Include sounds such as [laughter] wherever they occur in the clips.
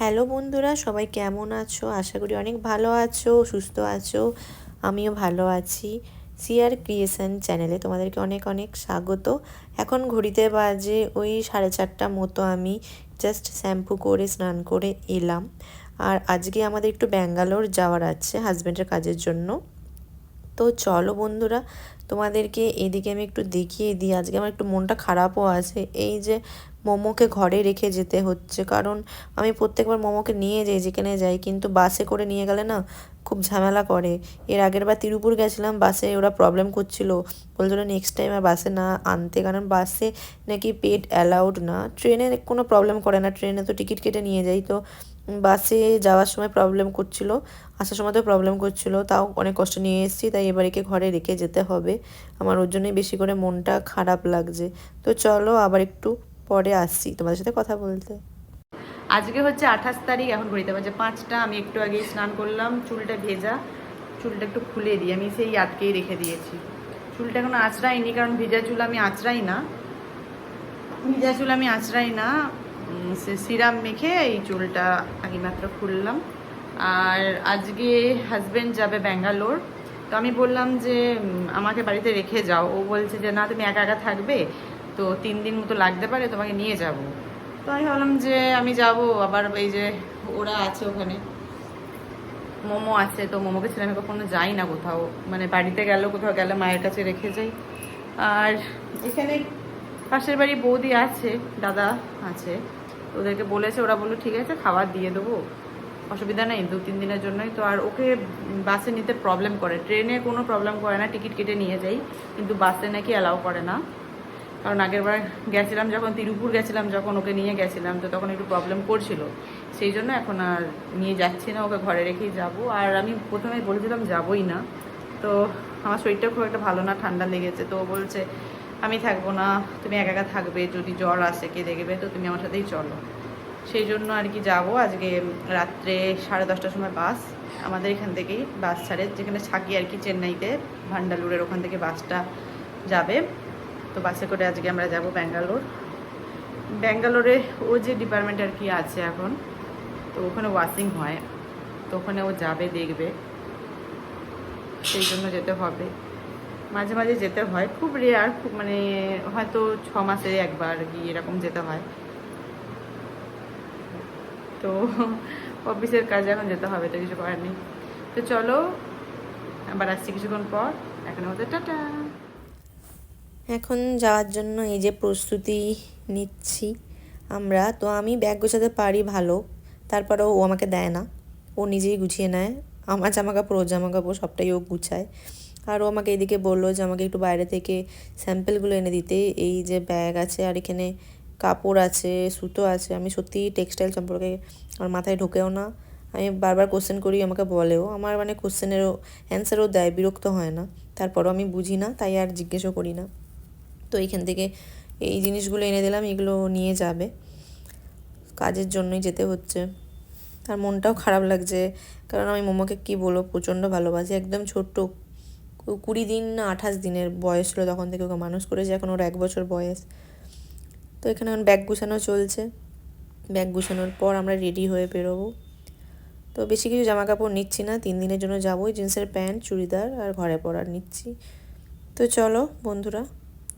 Hello বন্ধুরা, সবাই কেমন আছো? আশা করি অনেক ভালো আছো, সুস্থ আছো, আমিও ভালো আছি। সিআর ক্রিয়েশন চ্যানেলে তোমাদেরকে অনেক অনেক স্বাগত। এখন ঘড়িতে বাজে ওই সাড়ে চারটা মতো আমি জাস্ট শ্যাম্পু করে, স্নান করে এলাম। আর আজকে আমাদের একটু ব্যাঙ্গালোর যাওয়ার আছে হাজব্যান্ডের কাজের জন্য। তো চলো বন্ধুরা, তোমাদেরকে এদিকে আমি একটু দেখিয়ে দিই। আজকে আমার একটু মনটা খারাপও আছে। এই যে মোমোকে ঘরে রেখে যেতে হচ্ছে, কারণ আমি প্রত্যেকবার মোমোকে নিয়ে যাই, যেখানে যাই, কিন্তু বাসে করে নিয়ে গেলে না খুব ঝামেলা করে। এর আগের বার তিরুপুর গেছিলাম, বাসে ওরা প্রবলেম করছিল। বলছিল নেক্সট টাইম আর বাসে না আনতে, কারণ বাসে নাকি পেট অ্যালাউড না। ট্রেনে কোনো প্রবলেম করে না, ট্রেনে তো টিকিট কেটে নিয়ে যাই, তো বাসে যাওয়ার সময় প্রবলেম করছিল, আসার সময় তো প্রবলেম করছিল, তাও অনেক কষ্ট নিয়ে এসেছি, তাই এবারেকে ঘরে রেখে যেতে হবে। আমার ওর জন্যই বেশি করে মনটা খারাপ লাগছে। তো চলো আবার একটু পরে আসছি তোমাদের সাথে কথা বলতে। আজকে হচ্ছে আঠাশ তারিখ, এখন ঘড়িতে বাজে পাঁচটা, আমি একটু আগে স্নান করলাম, চুলটা ভেজা, চুলটা একটু খুলে দিই, আমি সেই আটকেই রেখে দিয়েছি। চুলটা এখন আঁচড়াইনি, কারণ ভেজা চুল আমি আঁচড়াই না। ভেজা চুল আমি আঁচড়াই না সিরাম মেখে এই চুলটা আগে মাত্র খুললাম। আর আজকে হাজব্যান্ড যাবে ব্যাঙ্গালোর। তো আমি বললাম যে আমাকে বাড়িতে রেখে যাও। ও বলছে যে, না, তুমি একা একা থাকবে, তো তিন দিন মতো লাগতে পারে, তোমাকে নিয়ে যাব। তো আমি ভাবলাম যে, আমি যাব। আবার এই যে, ওরা আছে ওখানে। মোমো আছে, তো মোমোকে ছেড়ে আমি কখনো যাই না কোথাও। মানে বাড়িতে গেলেও কোথাও গেলে মায়ের কাছে রেখে যাই। আর এখানে পাশের বাড়ি বৌদি আছে, দাদা আছে। ওদেরকে বলেছে, ওরা বলল, ঠিক আছে, খাবার দিয়ে দেবো। অসুবিধা নেই, দু তিন দিনের জন্যই তো। আর ওকে বাসে নিতে প্রবলেম করে। ট্রেনে কোনো প্রবলেম করে না, টিকিট কেটে নিয়ে যাই। কিন্তু বাসে নাকি অ্যালাউ করে না। কারণ আগের বার গেছিলাম যখন, তিরুপুর গেছিলাম যখন, ওকে নিয়ে গেছিলাম, তো তখন একটু প্রবলেম করছিল। সেই জন্য এখন আর নিয়ে যাচ্ছি না, ওকে ঘরে রেখেই যাব। আর আমি প্রথমে বলেছিলাম যাবই না। তো আমার শরীরটা খুব একটা ভালো না, ঠান্ডা লেগেছে। তো বলছে আমি থাকব না, তুমি একা একা থাকবে, যদি জ্বর আসে, কে দেখবে? তো তুমি আমার সাথেই চলো। সেই জন্য আর কি যাব আজকে রাত্রে সাড়ে দশটার সময় বাস, আমাদের এখান থেকেই বাস ছাড়ে, যেখানে থাকি আর কি চেন্নাইতে ভান্ডালুরের ওখান থেকে বাসটা যাবে। তো বাসে করে আজকে আমরা যাব ব্যাঙ্গালোর। ব্যাঙ্গালোরে ও যে ডিপার্টমেন্ট আর কি আছে এখন, তো ওখানে ওয়াশিং হয়, তো ওখানে ও যাবে, দেখবে। সেই জন্য যেতে হবে। মাঝে মাঝে যেতে হয়। খুব রেয়ার খুব মানে হয়তো ছ মাসে একবার কি এরকম যেতে হয়। তো অফিসের কাজে এখন যেতে হবে, তো কিছু করার নেই। তো চলো, আবার আসছি কিছুক্ষণ পর। এখন হচ্ছে টাটা। এখন যাওয়ার জন্য এই যে প্রস্তুতি নিচ্ছি আমরা, তো আমি ব্যাগ গোছাতে পারি ভালো, তারপরেও ও আমাকে দেয় না। ও নিজেই গুছিয়ে নেয়। আমার জামা কাপড় ওর জামা কাপড় সবটাই ও গুছায়। আর ও আমাকে এদিকে বলল যে, আমাকে একটু বাইরে থেকে স্যাম্পেলগুলো এনে দিতে। এই যে ব্যাগ আছে আর এখানে কাপড় আছে, সুতো আছে। আমি সত্যিই টেক্সটাইল সম্পর্কে আমার মাথায় ঢোকেও না। আমি বারবার কোশ্চেন করি, আমাকে বলেও। আমার মানে কোশ্চেনেরও অ্যান্সারও দেয়, বিরক্ত হয় না। তারপরও আমি বুঝি না, তাই আর জিজ্ঞেসও করি না। তো এইখান থেকে এই জিনিসগুলো এনে দিলাম, এগুলো নিয়ে যাবে। কাজের জন্যই যেতে হচ্ছে। আর মনটাও খারাপ লাগছে। কারণ আমি মোমোকে কী বলব, প্রচণ্ড ভালোবাসি। একদম ছোট্ট কুড়ি দিন না আঠাশ দিনের বয়স ছিল তখন থেকে ওকে মানুষ করেছে, এখন ওর এক বছর বয়স। তো এখানে এখন ব্যাগ গুছানো চলছে। ব্যাগ গুছানোর পর আমরা রেডি হয়ে বেরোবো। তো বেশি কিছু জামা কাপড় নিচ্ছি না, তিন দিনের জন্য যাব জিন্সের প্যান্ট, চুড়িদার আর ঘরে পরার নিচ্ছি। তো চলো বন্ধুরা,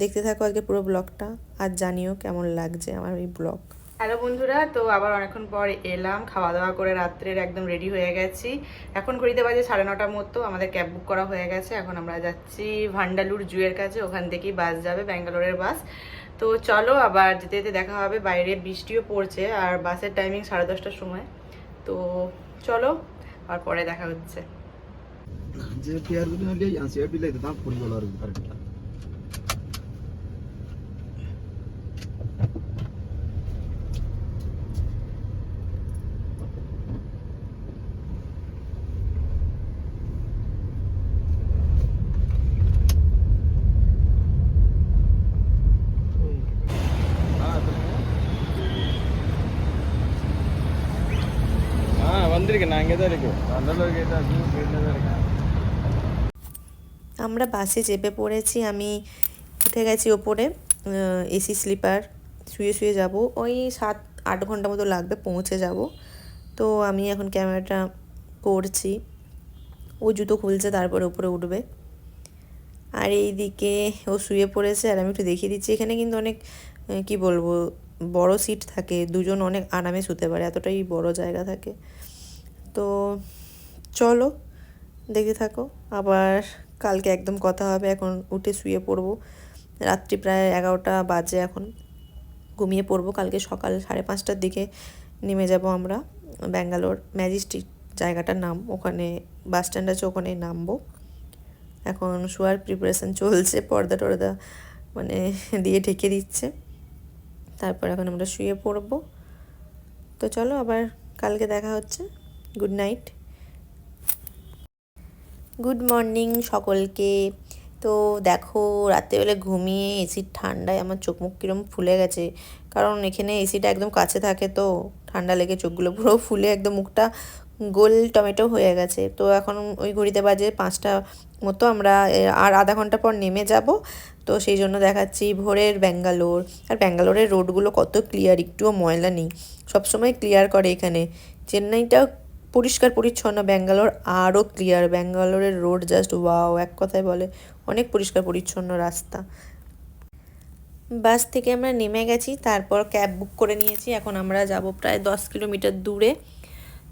দেখতে থাকো আজকে পুরো ব্লগটা। আর জানিও কেমন লাগছে আমার এই ব্লগ। হ্যালো বন্ধুরা, তো আবার অনেকক্ষণ পর এলাম খাওয়া দাওয়া করে রাত্রের একদম রেডি হয়ে গেছি। এখন ঘড়িতে বাজে সাড়ে নটার মতো, আমাদের ক্যাব বুক করা হয়ে গেছে। এখন আমরা যাচ্ছি ভান্ডালুর জুয়ের কাছে, ওখান থেকেই বাস যাবে, ব্যাঙ্গালোরের বাস তো চলো, আবার যেতে যেতে দেখা হবে, বাইরে বৃষ্টিও পড়ছে, আর বাসের টাইমিং সাড়ে দশটার সময়। তো চলো, আর পরে দেখা হচ্ছে। வந்திருக்கேன் நான் இங்கே தான் இருக்கேன் நல்ல கேட்டா வீட்டில் தான் இருக்கேன் আমরা বাসে চেপে পড়েছি আমি উঠে গেছি ওপরে এসি স্লিপার শুয়ে শুয়ে যাব ওই সাত আট ঘন্টা মতো লাগবে পৌঁছে যাব তো আমি এখন ক্যামেরাটা করছি ও জুতো খুলছে তারপরে উপরে উঠবে আর এইদিকে ও শুয়ে পড়েছে আর আমি একটু দেখিয়ে দিচ্ছি এখানে কিন্তু অনেক আহ, কি বলবো বড় সিট থাকে দুজন অনেক আরামে শুতে পারে এতটাই বড় জায়গা থাকে তো চলো, দেখে থাকো। আবার কালকে একদম কথা হবে, এখন উঠে শুয়ে পড়ব। রাত্রি প্রায় এগারোটা বাজে এখন। ঘুমিয়ে পড়ব কালকে সকাল সাড়ে পাঁচটার দিকে। নেমে যাব আমরা ব্যাঙ্গালোর ম্যাজিস্ট্রিক জায়গাটার নাম। ওখানে বাস স্ট্যান্ড আছে, ওখানে নামবো। এখন শোয়ার প্রিপারেশন চলছে, পর্দা টর্দা মানে দিয়ে ঢেকে দিচ্ছে। তারপর এখন আমরা শুয়ে পড়ব। তো চলো আবার কালকে দেখা হচ্ছে। Good night. গুড মর্নিং সকলকে। তো দেখো, রাত্রেবেলা ঘুমিয়ে এসির ঠান্ডায় আমার চোখ মুখ কিরম ফুলে গেছে। কারণ এখানে এসিটা একদম কাছে থাকে তো, ঠান্ডা লেগে চোখগুলো পুরো ফুলে, একদম মুখটা গোল টমেটো হয়ে গেছে। তো এখন ওই ঘড়িতে বাজে পাঁচটা মতো, আমরা আর আধা ঘণ্টা পর নেমে যাব। তো সেই জন্য দেখাচ্ছি ভোরের ব্যাঙ্গালোর। আর ব্যাঙ্গালোরের রোডগুলো কত ক্লিয়ার, একটুও ময়লা নেই। সবসময় ক্লিয়ার করে এখানে। চেন্নাইটা পরিষ্কার, পরিচ্ছন্ন ব্যাঙ্গালোর, আরও ক্লিয়ার ব্যাঙ্গালোরের রোড জাস্ট ওয়াও এক কথায় বলে, অনেক পরিষ্কার, পরিচ্ছন্ন রাস্তা। বাস থেকে আমরা নেমে গেছি, তারপর ক্যাব বুক করে নিয়েছি। এখন আমরা যাব প্রায় দশ কিলোমিটার দূরে।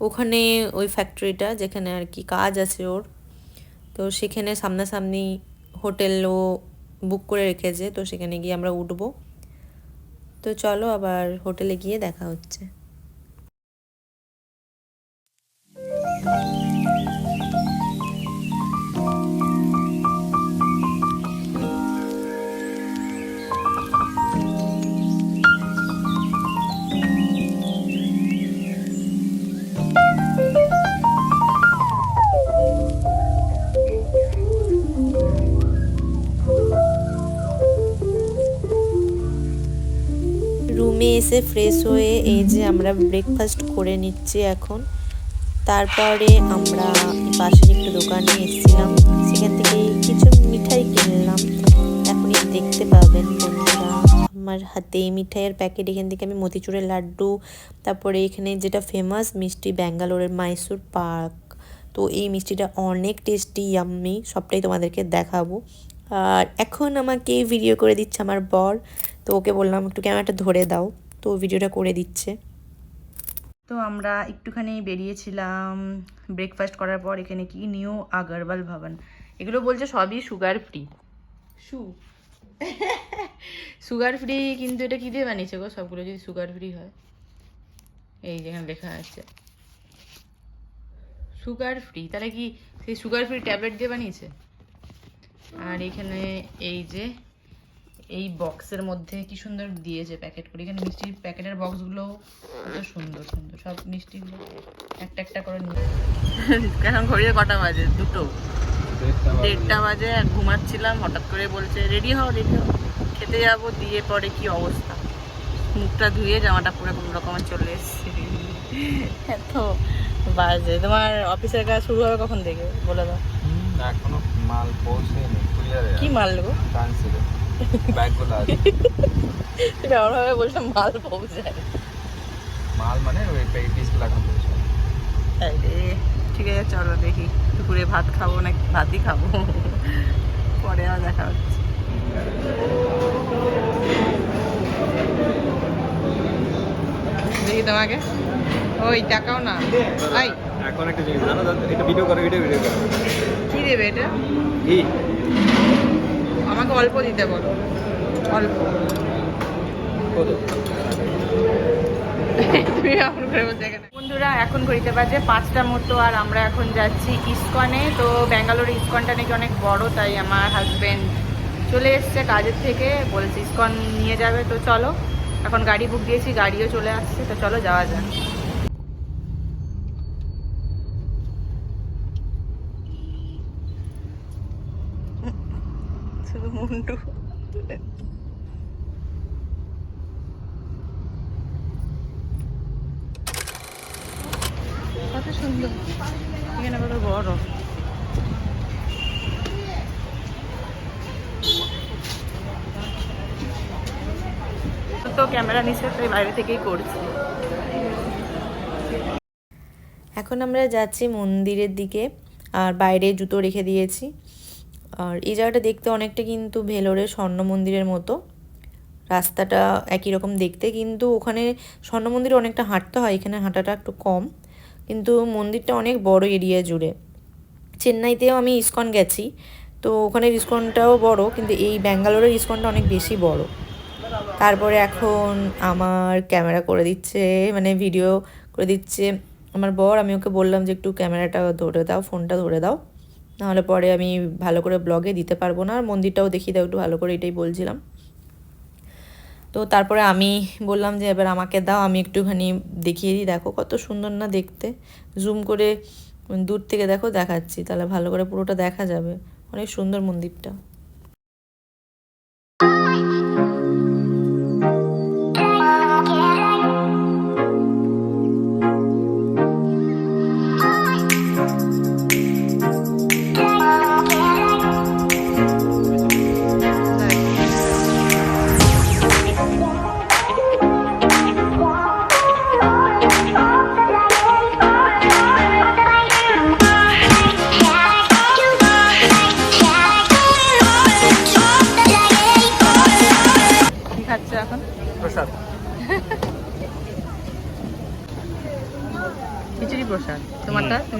ওখানে ওই ফ্যাক্টরিটা যেখানে আর কি কাজ আছে ওর। তো সেখানে সামনাসামনি হোটেলও বুক করে রেখেছে। তো সেখানে গিয়ে আমরা উঠবো। তো চলো আবার হোটেলে গিয়ে দেখা হচ্ছে। এসে ফ্রেশ হয়ে এই যে আমরা ব্রেকফাস্ট করে নিচ্ছি এখন। তারপরে আমরা পাশের একটু দোকানে এসেছিলাম। সেখান থেকে কিছু মিঠাই কিনলাম। এখনই দেখতে পাবেন আমার হাতে মিঠাইয়ের প্যাকেট এখান থেকে আমি মতিচুরের লাড্ডু, তারপরে এখানে যেটা ফেমাস মিষ্টি ব্যাঙ্গালোরের মাইসুর পার্ক তো এই মিষ্টিটা অনেক টেস্টি ইয়াম্মি সবটাই তোমাদেরকে দেখাবো। আর এখন আমাকে ভিডিও করে দিচ্ছে আমার বর। তো ওকে বললাম, একটু ক্যামেরাটা ধরে দাও। তো ভিডিওটা করে দিচ্ছে। তো আমরা একটুখানি বেরিয়েছিলাম ব্রেকফাস্ট করার পর এখানে কি? নিউ আগরওয়াল ভবন। এগুলো বলছে সবই সুগার ফ্রি সু সুগার ফ্রি কিন্তু এটা কী দিয়ে বানিয়েছে গো? সবগুলো যদি সুগার ফ্রি হয়। এই যেখানে লেখা আছে। সুগার ফ্রি তাহলে কি সেই সুগার ফ্রি ট্যাবলেট দিয়ে বানিয়েছে? আর এখানে এই যে এই বক্সের মধ্যে কি সুন্দর দিয়েছে প্যাকেট করে। এখানে মিষ্টির প্যাকেটের বক্সগুলো কত সুন্দর সুন্দর। সব মিষ্টিগুলো একটা একটা করে নিয়ে এখন ঘড়িতে কটা বাজে? দুটো। দেড়টা বাজে। আর ঘুমাচ্ছিলাম হঠাৎ করে বলছে রেডি হও রেডি হও। খেতে যাব দিয়ে পরে কি অবস্থা? মুখটা ধুয়ে জামাটা পরে কোনো রকমের চলে এসেছি। এত বাজে। তোমার অফিসের কাজ শুরু হবে কখন থেকে? বলে দাও। এখনও মাল পৌঁছেনি। কি মাল গো? ব্যাগগুলো আছে তুমি এমনভাবে বলছো মাল পৌঁছায়। মাল মানে ওই পিসগুলো এখন পৌঁছে তাই রে। ঠিক আছে চলো দেখি। দুপুরে ভাত খাব না ভাতই খাব? পরে আর দেখা হচ্ছে। দেখি তোমাকে। ওই টাকাও না। আই। এখন একটা জিনিস জানো এটা ভিডিও করে ভিডিও ভিডিও করে। কি দেবে এটা? কি? আমাকে অল্প দিতে বলো। অল্প। [laughs] তুমি এমন করে বলছো এখানে। বন্ধুরা এখন ঘড়িতে বাজে পাঁচটা মতো আর আমরা এখন যাচ্ছি ইস্কনে। তো ব্যাঙ্গালোর ইস্কনটা নাকি অনেক বড় তাই আমার হাজবেন্ড চলে এসছে কাজের থেকে। বলছে ইস্কন নিয়ে যাবে তো চলো। এখন গাড়ি বুক দিয়েছি গাড়িও চলে আসছে তো চলো যাওয়া যাক। মুন্ডু। তো ক্যামেরা থেকেই এখন আমরা যাচ্ছি মন্দিরের দিকে আর বাইরে জুতো রেখে দিয়েছি। আর এই জায়গাটা দেখতে অনেকটা কিন্তু ভেলোরের স্বর্ণ মন্দিরের মতো। রাস্তাটা একই রকম দেখতে, কিন্তু ওখানে স্বর্ণ মন্দিরে অনেকটা হাঁটতে হয়, এখানে হাঁটাটা একটু কম। কিন্তু মন্দিরটা অনেক বড় এরিয়া জুড়ে। চেন্নাইতেও আমি ইস্কন গেছি, তো ওখানের ইস্কনটাও বড়, কিন্তু এই ব্যাঙ্গালোরের ইস্কনটা অনেক বেশি বড়। তারপরে এখন আমার ক্যামেরা করে দিচ্ছে মানে ভিডিও করে দিচ্ছে। আমার বর, আমি ওকে বললাম যে একটু ক্যামেরাটা ধরে দাও, ফোনটা ধরে দাও। নাহলে পরে আমি ভালো করে ব্লগে দিতে পারব না। আর মন্দিরটাও দেখিয়ে দাও, একটু ভালো করে এটাই বলছিলাম। তো তারপরে আমি বললাম যে, এবার আমাকে দাও, আমি একটুখানি দেখিয়ে দিই। দেখো কত সুন্দর না দেখতে। জুম করে দূর থেকে দেখো দেখাচ্ছি, তাহলে ভালো করে পুরোটা দেখা যাবে। অনেক সুন্দর মন্দিরটা।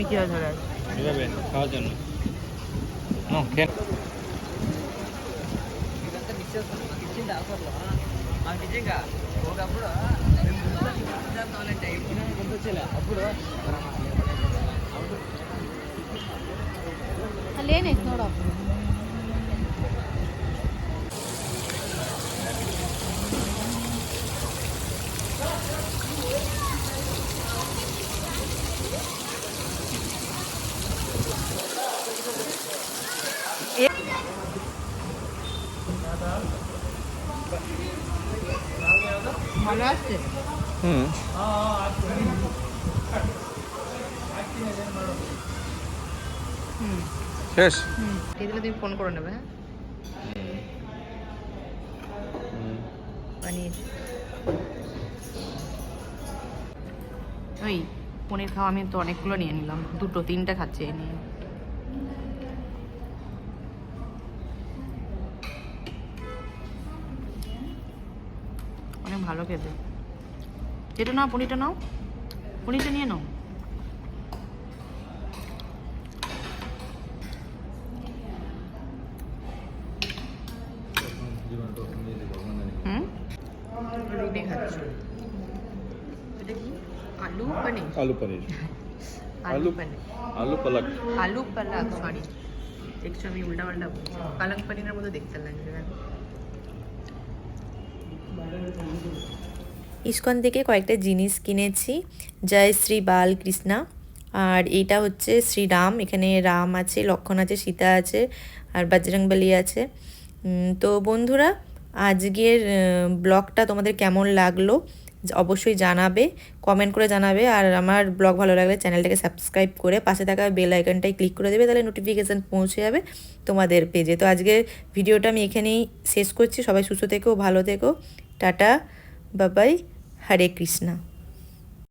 ইতিহাস ধরে আছে এভাবে খাওয়ার জন্য అప్పుడు లేనే నోడప్పుడు ভালো আসছে হুম। শেষ? তুমি ফোন করে নেবে হ্যাঁ? পনির। ওই পনির খাওয়া আমি তো অনেকগুলো নিয়ে নিলাম দুটো তিনটে খাচ্ছি নিয়ে। ভালো খেতে। যেটা নাও পনিরটা নাও। পনিরটা নিয়ে নাও। রুটি খাচ্ছ। এটা কি? আলু পনির? আলু পনির। আলু পনির। আলু পালক। আলু পালক সরি দেখছ আমি উল্টা পাল্টা পালক পনিরের মতো দেখতে লাগছে। ইস্কন থেকে কয়েকটা জিনিস কিনেছি। জয় শ্রী বালকৃষ্ণা আর এইটা হচ্ছে শ্রীরাম এখানে রাম আছে, লক্ষণ আছে, সীতা আছে, আর বজরংবলী আছে। তো বন্ধুরা, আজকের ব্লগটা তোমাদের কেমন লাগল অবশ্যই জানাবে কমেন্ট করে জানাবে। আর আমার ব্লগ ভালো লাগলে চ্যানেলটাকে সাবস্ক্রাইব করে পাশে থাকা বেল আইকনটাই ক্লিক করে দেবে, তাহলে নোটিফিকেশান পৌঁছে যাবে তোমাদের পেজে তো আজকের ভিডিওটা আমি এখানেই শেষ করছি। সবাই সুস্থ থেকো, ভালো থেকো। টাটা বাবাই হরে কৃষ্ণা।